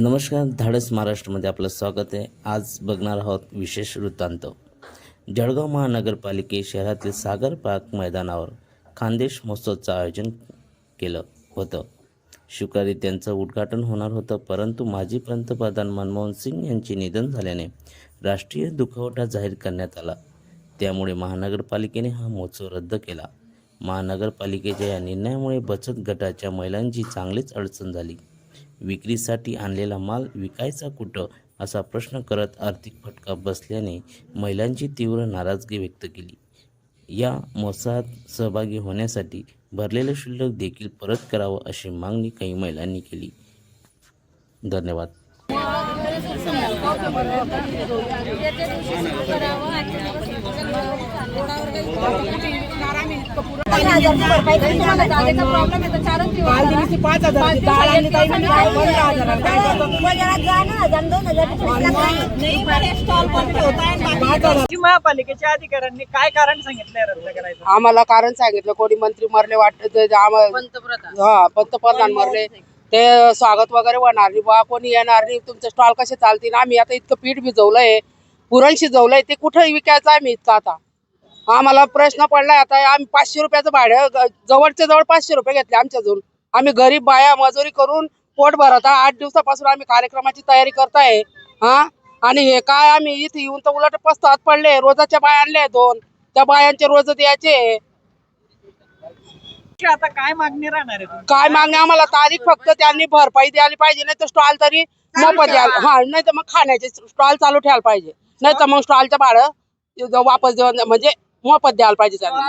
नमस्कार धाडस महाराष्ट्रामध्ये आपलं स्वागत आहे. आज बघणार आहोत विशेष वृत्तांत. जळगाव महानगरपालिके शहरातील सागर पार्क मैदानावर खानदेश महोत्सवचं आयोजन केलं होतं. शुक्रवारी त्यांचं उद्घाटन होणार होतं परंतु माजी पंतप्रधान मनमोहन सिंग यांचे निधन झाल्याने राष्ट्रीय दुखवटा जाहीर करण्यात आला. त्यामुळे महानगरपालिकेने हा महोत्सव रद्द केला. महानगरपालिकेच्या या निर्णयामुळे बचत गटाच्या महिलांची चांगलीच अडचण झाली. विक्रीसाठी आणलेला माल विकायचा कुठं? असा प्रश्न करत आर्थिक फटका बसल्याने महिलांची तीव्र नाराजगी व्यक्त केली. या महोत्सवात सहभागी होण्यासाठी भरलेलं शुल्क देखील परत करावं अशी मागणी काही महिलांनी केली. धन्यवाद. पाच महापालिकेच्या अधिकाऱ्यांनी काय कारण सांगितलंय रद्द करायचं? आम्हाला कारण सांगितलं. कोणी मंत्री मरले वाटत हा पंतप्रधान मरले. ते स्वागत वगैरे होणार नाही. बा कोणी येणार नाही. तुमचं स्टॉल कसे चालतील? आम्ही आता इतकं पीठ भिजवलंय. पुरण शिजवलंय. ते कुठं विकायचं आम्ही इतकं आता. आम्हाला प्रश्न पडलाय आता. आम्ही पाचशे रुपयाचं भाडं जवळच्या जवळचे जवळ पाचशे रुपये घेतले आमच्याजून आम्ही गरीब बाया मजुरी करून पोट भरत आहे. आठ दिवसापासून आम्ही कार्यक्रमाची तयारी करताय. हा? आणि हे काय आम्ही इथे येऊन तर उलट पस्तात पडले. रोजाच्या बाया आणले दोन. त्या बायांचे रोज द्यायचे. आता काय मागणी राहणार आहे? काय मागणे आम्हाला तारीख फक्त त्यांनी भरपाई द्यायला पाहिजे नाही तर स्टॉल तरी मोफत द्यायला. हा नाही तर मग खाण्याचे स्टॉल चालू ठेवायला पाहिजे. नाही तर मग स्टॉलचं भाडं वापस देऊन म्हणजे मोफत द्यायला पाहिजे त्यांनी.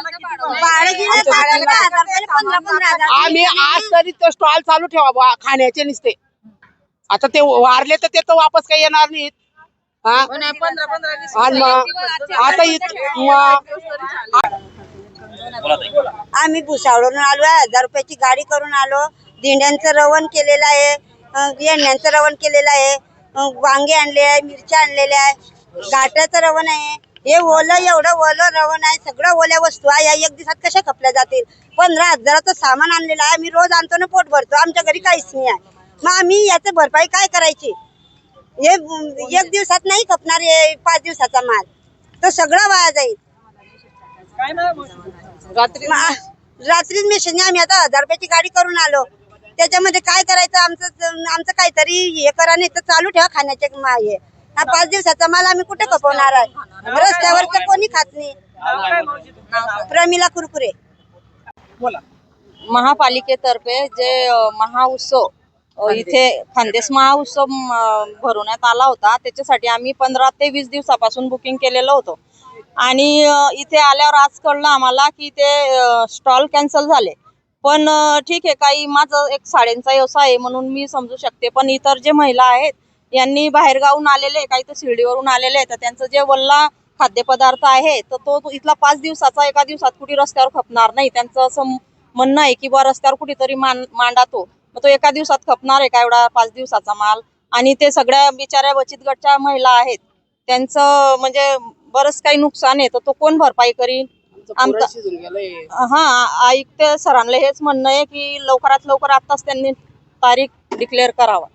आम्ही आज तरी तो स्टॉल चालू ठेवा खाण्याचे नुसते. आता ते वारले तर ते तर वापस काही येणार नाहीत. हा? मग आता आम्ही भुसावळून आलो आहे हजार रुपयाची गाडी करून आलो. दिंड्यांचं रवण केलेलं आहे. अं, येण्याचं रवण केलेलं आहे. वांगे आणले आहे मिरच्या आणलेल्या आहे. गाठाचं रवण आहे. हे ओलं एवढं ओलं रवण आहे. सगळं ओल्या वस्तू आहे. या एक दिवसात कशा खपल्या जातील? पंधरा हजाराचं सामान आणलेलं आहे. आम्ही रोज आणतो ना पोट भरतो. आमच्या घरी काहीच नाही आहे. मग आम्ही याचं भरपाई काय करायची? हे एक दिवसात नाही खपणार हे पाच दिवसाचा माल. तो सगळा वाया जाईल. रात्री रात्रीच मिशनने आम्ही आता हजार रुपयाची गाडी करून आलो. त्याच्यामध्ये काय करायचं? आमचं आमचं काहीतरी हे करा नाही तर चालू ठेवा खाण्याचे मा- हे. हा पाच दिवसाचा माल आम्ही कुठे खपवणार आहे? रस्त्यावर तर कोणी खात नाही? प्रमिला कुरकुरे. बोला. महापालिकेतर्फे जे महाउत्सव इथे खानदेश महाउत्सव भरवण्यात आला होता. त्याच्यासाठी आम्ही पंधरा ते वीस दिवसापासून बुकिंग केलेलं होतं. आणि इथे आल्यावर आज कळलं आम्हाला की ते स्टॉल कॅन्सल झाले. पण ठीक आहे काही माझं एक साड्यांचा व्यवसाय आहे म्हणून मी समजू शकते. पण इतर जे महिला आहेत यांनी बाहेरगावून आलेले काही तर शिर्डीवरून आलेले आहेत तर त्यांचं जे वल्ला खाद्यपदार्थ आहे तर तो तो इथला पाच दिवसाचा एका दिवसात कुठे रस्त्यावर खपणार नाही. त्यांचं असं म्हणणं आहे की बा रस्त्यावर कुठेतरी मान मांडा तो. मग तो एका दिवसात खपणार आहे का एवढा पाच दिवसाचा माल? आणि ते सगळ्या बिचाऱ्या बचत गटच्या महिला आहेत त्यांचं म्हणजे बरंच काही नुकसान आहे तर तो कोण भरपाई करील? आमचं- शिजून गेलंय. हा आयुक्त सरांना हेच म्हणणं आहे की लवकरात लवकर आताच त्यांनी तारीख डिक्लेअर करावा.